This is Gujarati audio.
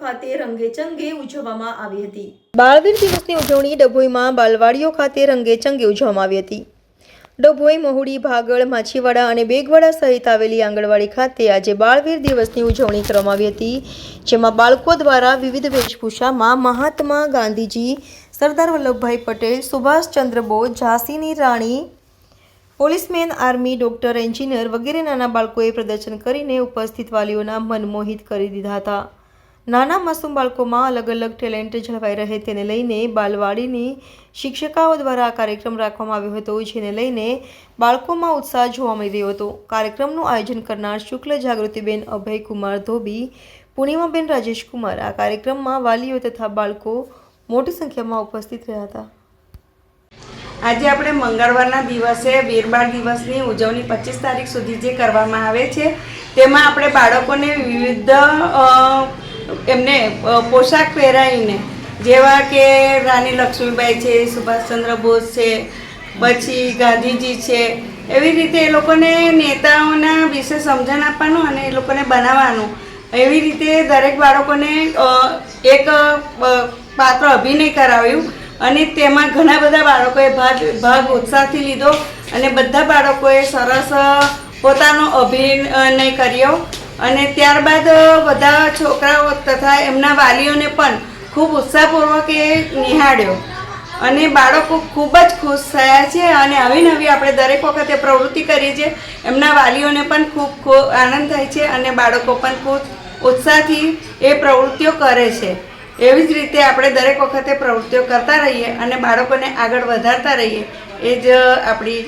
ખાતે રંગેચંગે ઉજવવામાં આવી હતી. બાળવીર દિવસની ઉજવણી ડભોઈમાં બાલવાડીઓ ખાતે રંગેચંગે ઉજવવામાં આવી હતી. ડભોઈ, મહુડી, ભાગળ, માછીવાડા અને બેગવાડા સહિત આવેલી આંગણવાડી ખાતે આજે બાળવીર દિવસની ઉજવણી કરવામાં આવી હતી, જેમાં બાળકો દ્વારા વિવિધ વેશભૂષામાં મહાત્મા ગાંધીજી, સરદાર વલ્લભભાઈ પટેલ, સુભાષચંદ્ર બોઝ, ઝાંસીની રાણી પોલીસમેન, આર્મી, ડોક્ટર, એન્જિનિયર વગેરે નાના બાળકોએ પ્રદર્શન કરીને ઉપસ્થિત વાલીઓના મન મોહિત કરી દીધા હતા. નાના માસૂમ બાળકોમાં અલગ અલગ ટેલેન્ટ જળવાઈ રહે તેને લઈને બાલવાડીની શિક્ષિકાઓ દ્વારા આ કાર્યક્રમ રાખવામાં આવ્યો હતો, જેને લઈને બાળકોમાં ઉત્સાહ જોવા મળી રહ્યો હતો. કાર્યક્રમનું આયોજન કરનાર શુક્લ જાગૃતિબેન અભયકુમાર ધોબી પૂર્ણિમાબેન રાજેશકુમાર આ કાર્યક્રમમાં વાલીઓ તથા બાળકો મોટી સંખ્યામાં ઉપસ્થિત રહ્યા હતા. આજે આપણે મંગળવારના દિવસે વીરબાળ દિવસની ઉજવણી પચીસ તારીખ સુધી જે કરવામાં આવે છે, તેમાં આપણે બાળકોને વિવિધ એમને પોશાક પહેરાવીને, જેવા કે રાણી લક્ષ્મીબાઈ છે, સુભાષચંદ્ર બોઝ છે, પછી ગાંધીજી છે, એવી રીતે એ લોકોને નેતાઓના વિશે સમજણ આપવાનું અને એ લોકોને બનાવવાનું. એવી રીતે દરેક બાળકોને એક પાત્ર અભિનય કરાવ્યું. અને તેમાં ઘણા બધા બાળકોએ ભાગ ભાગ ઉત્સાહથી લીધો અને બધા બાળકોએ સરસ પોતાનો અભિનય કર્યો. અને ત્યારબાદ બધા છોકરાઓ તથા એમના વાલીઓને પણ ખૂબ ઉત્સાહપૂર્વક એ નિહાળ્યો. અને બાળકો ખૂબ જ ખુશ થયા છે અને આવી નવી આપણે દરેક વખતે પ્રવૃત્તિ કરીએ છીએ એમના વાલીઓને પણ ખૂબ આનંદ થાય છે અને બાળકો પણ ખૂબ ઉત્સાહથી એ પ્રવૃત્તિઓ કરે છે. એવી જ રીતે આપણે દરેક વખતે પ્રવૃત્તિઓ કરતા રહીએ અને બાળકોને આગળ વધારતા રહીએ. એ જ આપણી